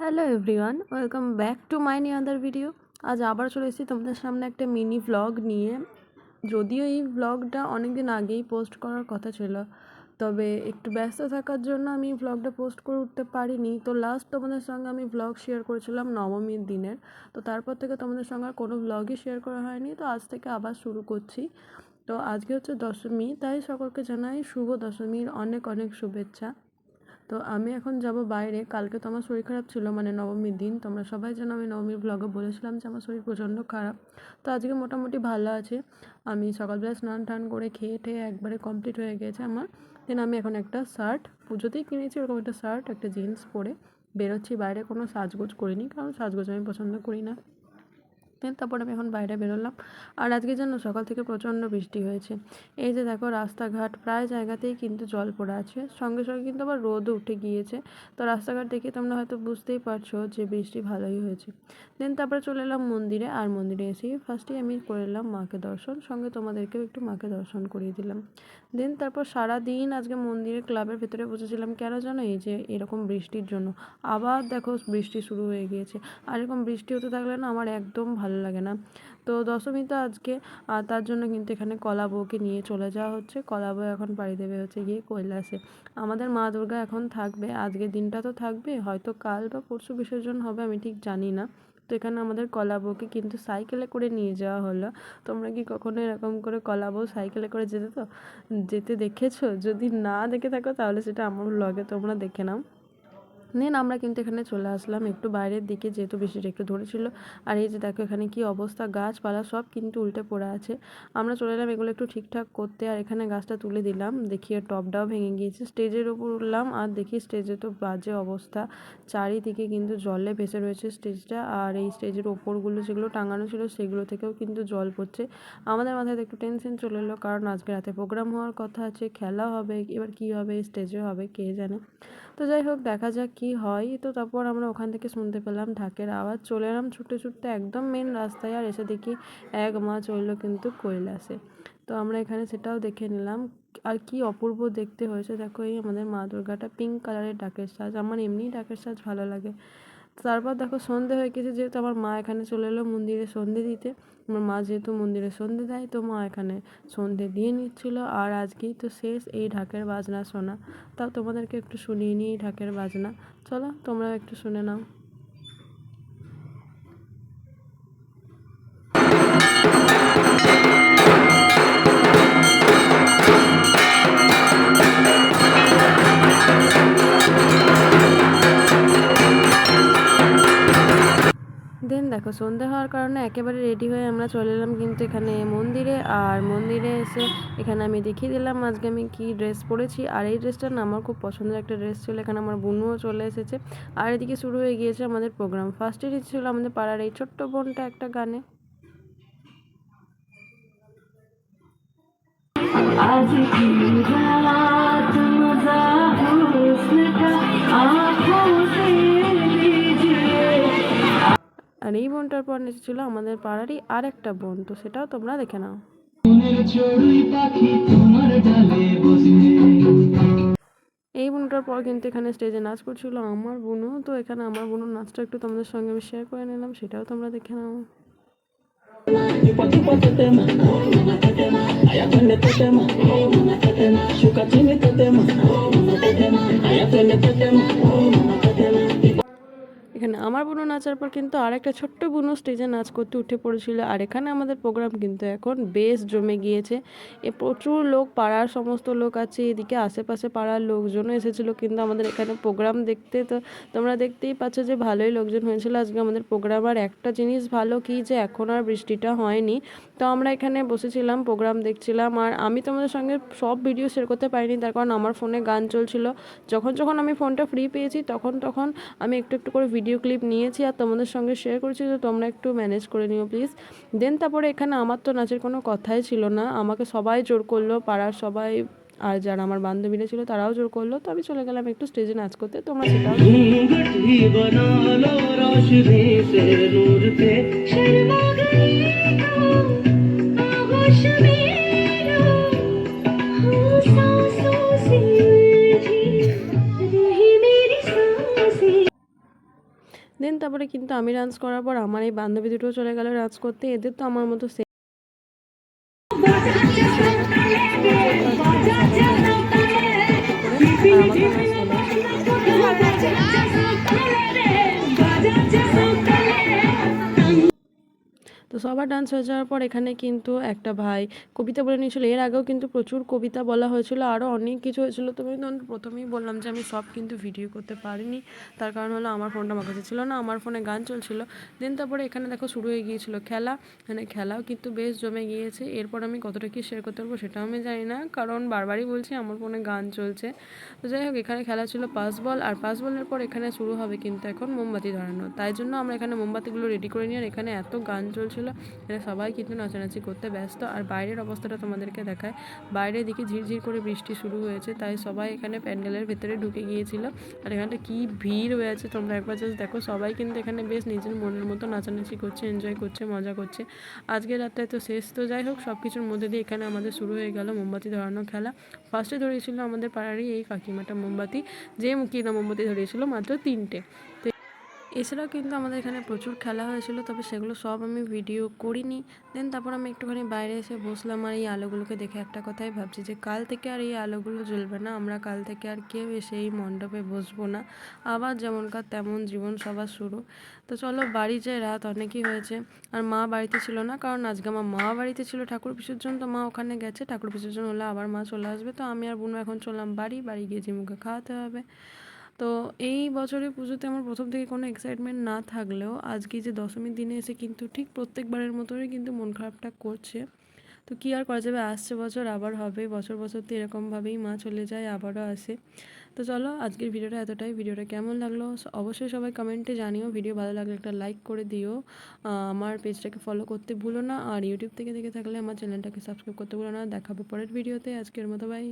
Hello everyone welcome back to my another video আজ আবার চলে এসেছি তোমাদের সামনে একটা মিনি ভ্লগ নিয়ে। যদিও এই ভ্লগটা অনেক দিন আগেই পোস্ট করার কথা ছিল, তবে একটু ব্যস্ত থাকার জন্য আমি ভ্লগটা পোস্ট করে উঠতে পারিনি। তো লাস্ট তোমাদের সঙ্গে আমি ভ্লগ শেয়ার করেছিলাম নবমীর দিনের। তো তারপর থেকে তোমাদের সঙ্গে আর কোনো ভ্লগই শেয়ার করা হয়নি। তো আজ থেকে আবার শুরু করছি। তো আজকে হচ্ছে দশমী, তাই সকলকে জানাই শুভ দশমীর অনেক অনেক শুভেচ্ছা। তো আমি এখন যাব বাইরে। কালকে তো আমার শরীর খারাপ ছিল মানে নবমীর দিন। তোমরা সবাই জানো আমি নবমীর ব্লগে বলেছিলাম যে আমার শরীর প্রচণ্ড খারাপ। তো আজকে মোটামুটি ভালো আছে। আমি সকালবেলা স্নান টান করে খেয়ে ঠেয়ে একবারে কমপ্লিট হয়ে গেছে আমার। দেন আমি এখন একটা শার্ট, পুজোতেই কিনেছি ওরকম একটা শার্ট, একটা জিন্স পরে। বেরোচ্ছি বাইরে, কোনো সাজগোজ করিনি, কারণ সাজগোজ আমি পছন্দ করি না। দেন তারপর আমি এখন বাইরে বেরোলাম। আর আজকে যেন সকাল থেকে প্রচণ্ড বৃষ্টি হয়েছে। এই যে দেখো, রাস্তাঘাট প্রায় জায়গাতেই কিন্তু জল পড়ে আছে। সঙ্গে সঙ্গে কিন্তু আবার রোদও উঠে গিয়েছে। তো রাস্তাঘাট দেখে তোমরা হয়তো বুঝতেই পারছ যে বৃষ্টি ভালোই হয়েছে। দেন তারপরে চলে এলাম মন্দিরে। আর মন্দিরে এসেই ফার্স্টেই আমি করে এলাম মাকে দর্শন। সঙ্গে তোমাদেরকেও একটু মাকে দর্শন করিয়ে দিলাম। দেন তারপর সারা দিন আজকে মন্দিরে ক্লাবের ভেতরে বসেছিলাম। কেন জানো? এই যে এরকম বৃষ্টির জন্য। আবার দেখো বৃষ্টি শুরু হয়ে গিয়েছে। আর এরকম বৃষ্টি হতে থাকলে না আমার একদম ভালো লাগে না। তো দশমী তো আজকে, আর তার জন্য কিন্তু এখানে কলা বউকে নিয়ে চলে যাওয়া হচ্ছে। কলা বউ এখন পাড়ি দেবে হচ্ছে গিয়ে কৈলাসে। আমাদের মা দুর্গা এখন থাকবে, আজকের দিনটা তো থাকবে, হয়তো কাল বা পরশু বিসর্জন হবে, আমি ঠিক জানি না। তো এখানে আমাদের কলা বউকে কিন্তু সাইকেলে করে নিয়ে যাওয়া হলো। তোমরা কি কখনো এরকম করে কলা বউ সাইকেলে করে যেতে তো, যেতে দেখেছ? যদি না দেখে থাকো, তাহলে সেটা আমার লগে তোমরা দেখে নাও। দেন আমরা কিন্তু এখানে চলে আসলাম একটু বাইরের দিকে, যেহেতু বৃষ্টিটা একটু ধরেছিল। আর এই যে দেখো এখানে কি অবস্থা, গাছপালা সব কিন্তু উল্টে পড়ে আছে। আমরা চলে এলাম এগুলো একটু ঠিকঠাক করতে, আর এখানে গাছটা তুলে দিলাম। দেখি টপটাও ভেঙে গিয়েছে। স্টেজের উপর উঠলাম আর দেখি স্টেজে তো বাজে অবস্থা। চারিদিকে কিন্তু জলে ভেসে রয়েছে স্টেজটা। আর এই স্টেজের ওপরগুলো যেগুলো টাঙানো ছিল, সেগুলো থেকেও কিন্তু জল পড়ছে। আমাদের মাথায় একটু টেনশন চলে এলো, কারণ আজকে রাতে প্রোগ্রাম হওয়ার কথা আছে, খেলা হবে, এবার কী হবে স্টেজে হবে, কে জানে? তো যাই হোক, দেখা যাক কি হয়। তো তারপর আমরা ওখান থেকে শুনতে পেলাম ঢাকের আওয়াজ। চলে এলাম ছুটতে ছুটতে একদম মেন রাস্তায় আর এসে দেখি এক মা চলল কিন্তু কৈলাসে। তো আমরা এখানে সেটাও দেখে নিলাম। আর কি অপূর্ব দেখতে হয়েছে। দেখো এই আমাদের মা দুর্গাটা পিঙ্ক কালারের ডাকের সাজ। আমার এমনি ডাকের সাজ ভালো লাগে। তারপর দেখো সন্ধে হয়ে গেছে, যেহেতু আমার মা এখানে চলে এলো মন্দিরে সন্ধে দিতে। আমার মা যেহেতু মন্দিরে সন্ধে দেয়, তো মা এখানে সন্ধে দিয়ে নিচ্ছিল। আর আজকেই তো শেষ এই ঢাকের বাজনা শোনা। তা তোমাদেরকে একটু শুনিয়ে নিই ঢাকের বাজনা। চলো তোমরা একটু শুনে নাও। দেখো, সন্ধে হওয়ার কারণে একেবারে রেডি হয়ে আমরা চলে এলাম কিন্তু এখানে মন্দিরে। আর মন্দিরে এসে এখানে আমি দেখিয়ে দিলাম আজকে আমি কি ড্রেস পরেছি। আর এই ড্রেসটা না আমার খুব পছন্দের একটা ড্রেস ছিল। এখানে আমার বোনও চলে এসেছে। আর এদিকে শুরু হয়ে গিয়েছে আমাদের প্রোগ্রাম ফার্স্টে ছিল আমাদের পাড়ার এই ছোট্ট বোনটা একটা গানে। आज আর এই বোনটার পর নিচে ছিল আমাদের পাড়ারই আর একটা বোন, তো সেটাও তোমরা দেখে নাও এই বোনটার পর কিন্তু এখানে স্টেজে নাচ করছিল আমার বোনও তো এখানে আমার বোনের নাচটা একটু তোমাদের সঙ্গে আমি শেয়ার করে নিলাম, সেটাও তোমরা দেখে নাও shuka chini tetema. এখানে আমার বোনও নাচার পর কিন্তু আর একটা ছোট্ট বোনও স্টেজে নাচ করতে উঠে পড়েছিল। আর এখানে আমাদের প্রোগ্রাম কিন্তু এখন বেশ জমে গিয়েছে। এ প্রচুর লোক, পাড়ার সমস্ত লোক আছে, এদিকে আশেপাশে পাড়ার লোকজনও এসেছিল। কিন্তু আমাদের এখানে প্রোগ্রাম দেখতে তো তোমরা দেখতেই পাচ্ছ যে ভালোই লোকজন হয়েছিল। আজকে আমাদের প্রোগ্রাম আর একটা জিনিস ভালো কি যে এখন আর বৃষ্টিটা হয়নি। তো আমরা এখানে বসেছিলাম প্রোগ্রাম দেখছিলাম। আর আমি তোমাদের সঙ্গে সব ভিডিও শেয়ার করতে পারিনি। তার কারণ আমার ফোনে গান চলছিল। যখন যখন আমি ফোনটা ফ্রি পেয়েছি, তখন তখন আমি একটু একটু করে ভিডিও ক্লিপ নিয়েছি আর তোমাদের সঙ্গে শেয়ার করেছি তো তোমরা একটু ম্যানেজ করে নিও প্লিজ দেন তারপরে এখানে আমার তো নাচের কোনো কথাই ছিল না আমাকে সবাই জোর করল পাড়ার সবাই আর যারা আমার বান্ধবীরা ছিল তারাও জোর করল তো আমি চলে গেলাম একটু স্টেজে নাচ করতে তোমরা সেটাও দেন তারপরে কিন্তু আমি ডান্স করার পর আমার এই বান্ধবী দুটো চলে গেল ডান্স করতে। এদের তো আমার মতো same সবার ডান্স হয়ে যাওয়ার পর এখানে কিন্তু একটা ভাই কবিতা বলে নিয়েছিল। এর আগেও কিন্তু প্রচুর কবিতা বলা হয়েছিল আরও অনেক কিছু হয়েছিল। তবে আমি প্রথমেই বললাম যে আমি সব কিন্তু ভিডিও করতে পারিনি। তার কারণ হলো আমার ফোনটা আমার কাছে ছিল না, আমার ফোনে গান চলছিল। দেন তারপরে এখানে দেখো শুরু হয়ে গিয়েছিল খেলা। মানে খেলাও কিন্তু বেশ জমে গিয়েছে। এরপর আমি কতটা কি শেয়ার করতে পারব সেটাও আমি জানি না, কারণ বারবারই বলছি আমার ফোনে গান চলছে। তো যাই হোক, এখানে খেলা ছিল পাস বল আর পাস বলের পর এখানে শুরু হবে কিন্তু এখন মোমবাতি ধরানো। তাই জন্য আমরা এখানে মোমবাতিগুলো রেডি করে নিয়ে আর এখানে এত গান চলছিল। এরা সবাই কিন্তু নাচানাচি করতে ব্যস্ত। আর বাইরের অবস্থাটা তোমাদেরকে দেখায়। বাইরে দিকে ঝিরঝির করে বৃষ্টি শুরু হয়েছে, তাই সবাই এখানে প্যান্ডেলের ভেতরে ঢুকে গিয়েছিল। আর এখানটা কি ভিড় হয়েছে তোমরা একবার জাস্ট দেখো। সবাই কিন্তু এখানে বেশ নিজের মনের মতো নাচানাচি করছে এনজয় করছে, মজা করছে। আজকে রাতটায় তো শেষ। তো যাই হোক সব কিছুর মধ্যে দিয়ে এখানে আমাদের শুরু হয়ে গেল মোমবাতি ধরানো খেলা। ফার্স্টে ধরিয়েছিল আমাদের পাড়ারই এই কাকিমাটা মোমবাতি, যে কিনা মোমবাতি ধরিয়েছিল মাত্র তিনটে। এছাড়াও কিন্তু আমাদের এখানে প্রচুর খেলা হয়েছিল, তবে সেগুলো সব আমি ভিডিও করিনি। দেন তারপর আমি একটুখানি বাইরে এসে বসলাম আর এই আলোগুলোকে দেখে একটা কথাই ভাবছি যে, কাল থেকে আর এই আলোগুলো জ্বলবে না, আমরা কাল থেকে আর কেউ এসে এই মণ্ডপে বসবো না। আবার যেমনকার তেমন জীবন সবার শুরু। তো চলো বাড়ি যে রাত অনেকই হয়েছে, আর মা বাড়িতে ছিল না, কারণ আজকে আমার মা বাড়িতে ছিল, ঠাকুর বিসর্জন, তো মা ওখানে গেছে, ঠাকুর বিসর্জন হলে আবার মা চলে আসবে। তো আমি আর বুনু এখন চললাম বাড়ি বাড়ি গিয়ে জিমুকে খাওয়াতে হবে। তো এই বছরের পুজোতে আমার প্রথম থেকে কোনো এক্সাইটমেন্ট না থাকলেও আজকে যে দশমীর দিনে এসে কিন্তু ঠিক প্রত্যেকবারের মতোই কিন্তু মন খারাপটা করছে। তো কী আর করা যাবে? আসছে বছর, আবার হবে। বছর বছর তো এরকমভাবেই মা চলে যায়, আবারও আসে। তো চলো আজকের ভিডিওটা এতটাই। ভিডিওটা কেমন লাগল অবশ্যই সবাই কমেন্টে জানিও। ভিডিও ভালো লাগলে একটা লাইক করে দিও। আমার পেজটাকে ফলো করতে ভুলো না। আর ইউটিউব থেকে দেখে থাকলে আমার চ্যানেলটাকে সাবস্ক্রাইব করতে ভুলো না। দেখাবো পরের ভিডিওতে। আজকের মতো বাই